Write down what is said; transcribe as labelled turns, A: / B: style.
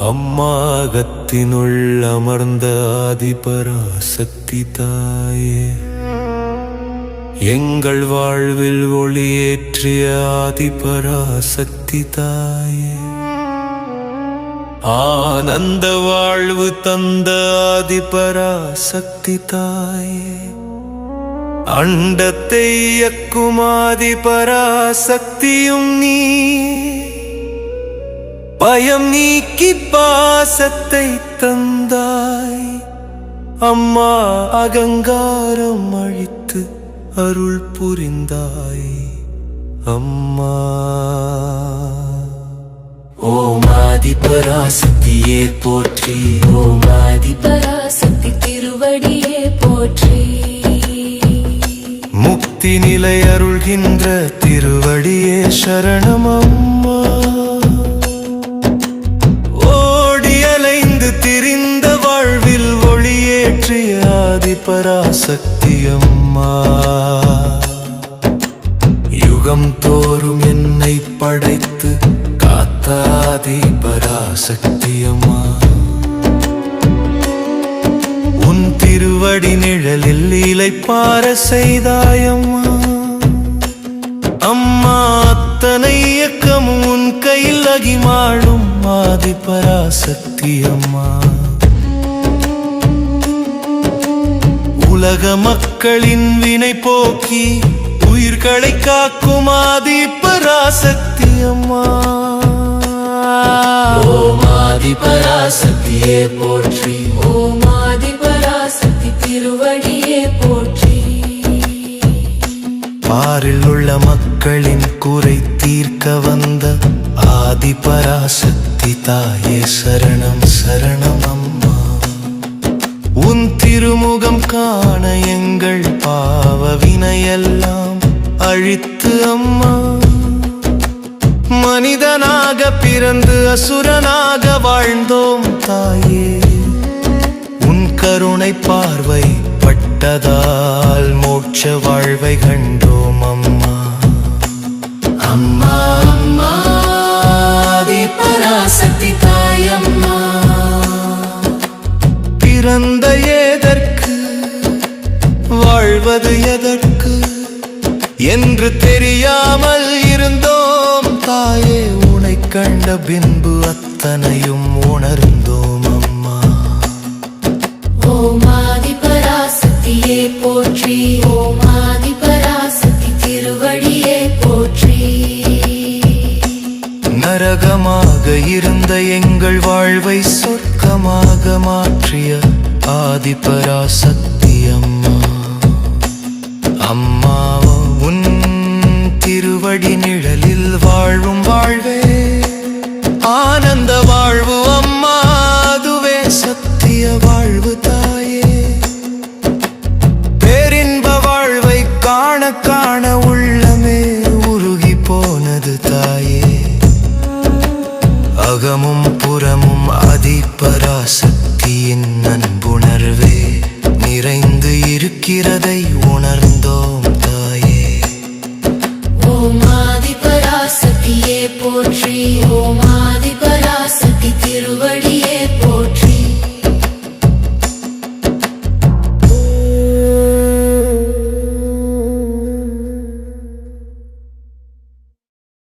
A: அம்மாகத்தினுள் அமர்ந்த ஆதிபராசக்தி தாயே எங்கள் வாழ்வில் ஒளியேற்றிய ஆதிபராசக்தி தாயே ஆனந்த வாழ்வு தந்த ஆதிபராசக்தி தாயே அண்டத்தை இயக்கும் ஆதிபராசக்தியும் நீ. பயம் நீக்கி பாசத்தை தந்தாய். அம்மா அகங்காரம் அழித்து அருள் புரிந்தாய். அம்மா. ஓமாதி பராசக்தியே போற்றி.
B: ஓமாதி பராசக்தி திருவடியே போற்றி.
A: முக்தி நிலை அருள்கின்ற திருவடியே சரணம் அம்மா. பராசக்தி அம்மா. யுகம் தோறும் என்னை படைத்து காத்தாதி பராசக்தி அம்மா. உன் திருவடி நிழலில் இலைப்பார செய்தாயம்மா அம்மா. அத்தனை இயக்கமும் உன் கையில் அகிமாளும் ஆதி பராசக்தி அம்மா. உலக மக்களின் வினை போக்கி உயிர்களை காக்கும் ஆதி பராசக்தி அம்மா ஓமாதி பராசக்தியே போற்றி.
B: ஓமாதி பராசக்தி திருவடியே போற்றி.
A: பாரில் உள்ள மக்களின் குறை தீர்க்க வந்த ஆதி பராசக்தி தாயே சரணம் சரணம் அம்மா. திருமுகம் காண எங்கள் பாவ வினையெல்லாம் அழித்து அம்மா. மனிதனாக பிறந்து அசுரனாக வாழ்ந்தோம் தாயே. உன் கருணை பார்வை பட்டதால் மோட்ச வாழ்வை கண்டோம் அம்மா. வாழ்வது எதற்கு என்று தெரியாமல் இருந்தோம். தாயே உனை கண்ட பின்பு அத்தனையும் உணர்ந்தோம் அம்மா.
B: ஓமாதி பராசக்தியே போற்றி. ஓமாதி பராசக்தி திருவடியே போற்றி.
A: நரகமாக இருந்த எங்கள் வாழ்வை சொர்க்கமாக மாற்றிய ஆதி காண உள்ளமே உருகி போனது தாயே. அகமும் புறமும் அதிபராசக்தியின் அன்புணர்வே. நிறைந்து இருக்கிறதை உணர்ந்தோம் தாயே.
B: ஓமாதி பராசக்தியே போற்றி